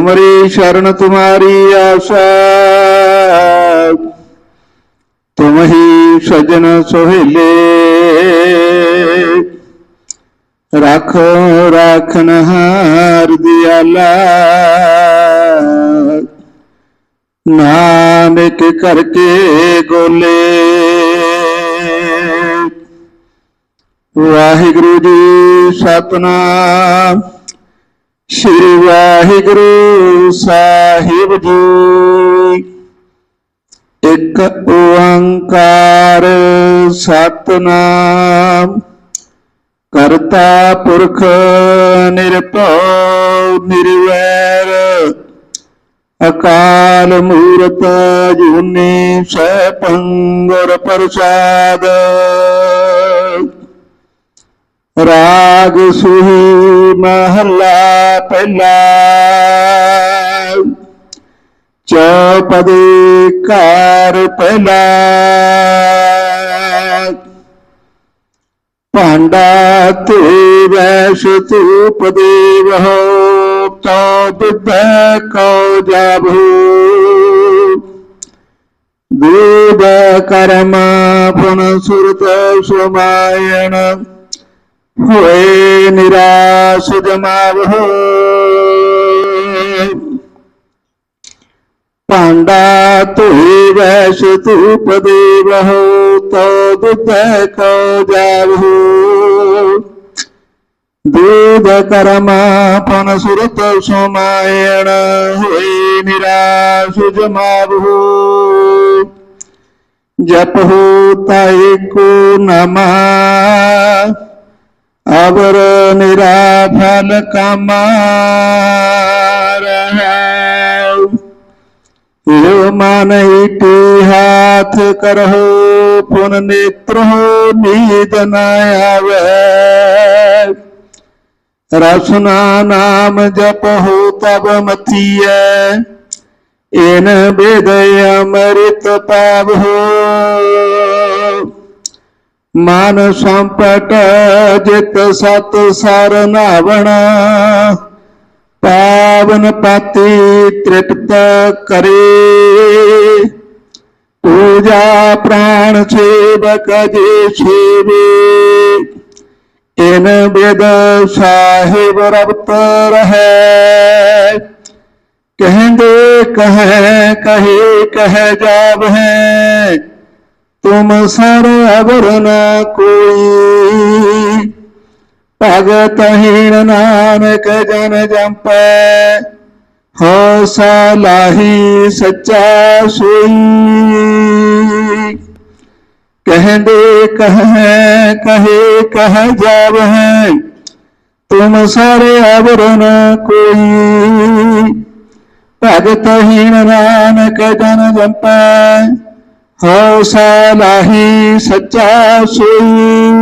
ਤੁਮਰੀ ਸ਼ਰਨ ਤੁਮਾਰੀ ਆਸਾ। ਤੁਮ ਹੀ ਸਜਣ ਸੁਹੇਲੇ। ਰਾਖੋ ਰਾਖਨ ਹਾਰ ਦਿਆਲਾ। ਨਾਨਕ ਕਰਕੇ ਗੋਲੇ। ਵਾਹਿਗੁਰੂ ਜੀ ਸਤਨਾਮ। ਸ੍ਰੀ ਵਾਹਿਗੁਰੂ ਸਾਹਿਬ ਜੀ। ਇੱਕ ਓੰਕਾਰ ਸਤਨਾਮ। ਕਰਤਾ ਪੁਰਖ ਨਿਰਭਉ ਨਿਰਵੈਰ। ਅਕਾਲ ਮੂਰਤ ਜੁਨੀ ਸੈਭੰ ਪ੍ਰਸਾਦ। ਰਾਗ ਸੁਹੀ ਮਹੱਲਾ ਪਹਿਲਾ। ਚੌਪਦੀ ਘਰ ਪਹਿਲਾ। ਭਾਂਡਾ ਤੇ ਵੈਸ ਧੂਪ ਦੇਵਹੁ ਤੋ ਬਿਬੈ ਕਉ ਜਾਭੂ ਦੂਬ ਕਰਮ ਪੁਨ ਸੁਰਤ ਸੁਮਾਇਣ ਹੋਏ ਨਿਰਾਸ਼ ਜਮਾਵਹੁ ਭਾਂਡਾ ਧੋਈ ਵੈਸ ਧੂਪ ਦੇਵਹੁ ਤੋ ਦੁਧੈ ਕੋ ਜਾਵਹੁ ਦੂਧ ਕਰਮ ਪਨ ਸੁਰਤ ਸੁਮਾਇਣ ਹੋਈ ਨਿਰਾਸ਼ ਜਮਾਵਹੁ ਜਪਹੁ ਤਾਇ ਕੋ ਨਮਾ ਅਵਰ ਮੇਰਾ ਫਲ ਕਮਾਰ ਹੈ। ਇਹੋ ਮਨ ਇਤੀ ਹਾਥ ਕਰਹੁ, ਪੁਨ ਨੇਤਰਹੁ ਨੀਦ ਨ ਆਵੇ। ਰਸਨਾ ਨਾਮ ਜਪਹੁ ਤਬ ਮਥੀਐ। ਇਨ ਬਿਦ ਅੰਮ੍ਰਿਤ ਪਾਵਹੁ। ਮਨ ਸੰਪਟ ਜਿਤ ਸਤ ਸਰ ਨਾਵਣਾ ਪਾਵਨ ਪਾਤੀ ਤ੍ਰਿਪਤ ਕਰੇ। ਪੂਜਾ ਪ੍ਰਾਣ ਸੇਵਕ ਜੀ ਸੇਵੇ, ਇਨ ਬਿਦ ਸਾਹਿਬ ਰਬਤ ਰਹੇ। ਕਹਿੰਦੇ ਕਹੈ, ਕਹੇ, ਕਹਿ ਜਾਵ ਹੈ ਤੁਮ ਸਰ ਅਵਰ ਨ ਕੋਈ। ਭਗਤ ਹੀਣ ਨਾਨਕ ਜਨ ਜੰਪੈ ਹੋ ਸਲਾਹੀ ਸੱਚਾ ਸੋਈ। ਕਹਿੰਦੇ ਕਹੈ, ਕਹੇ, ਕਹ ਜਾਵ ਹੈ ਤੁਮ ਸਾਰੇ ਅਵਰ ਨ ਕੋਈ। ਭਗਤ ਹੀਣ ਨਾਨਕ ਜਨ ਜੰਪੈ ਸਾ ਸਲਾਹੀ ਸੱਚਾ ਸੋਈ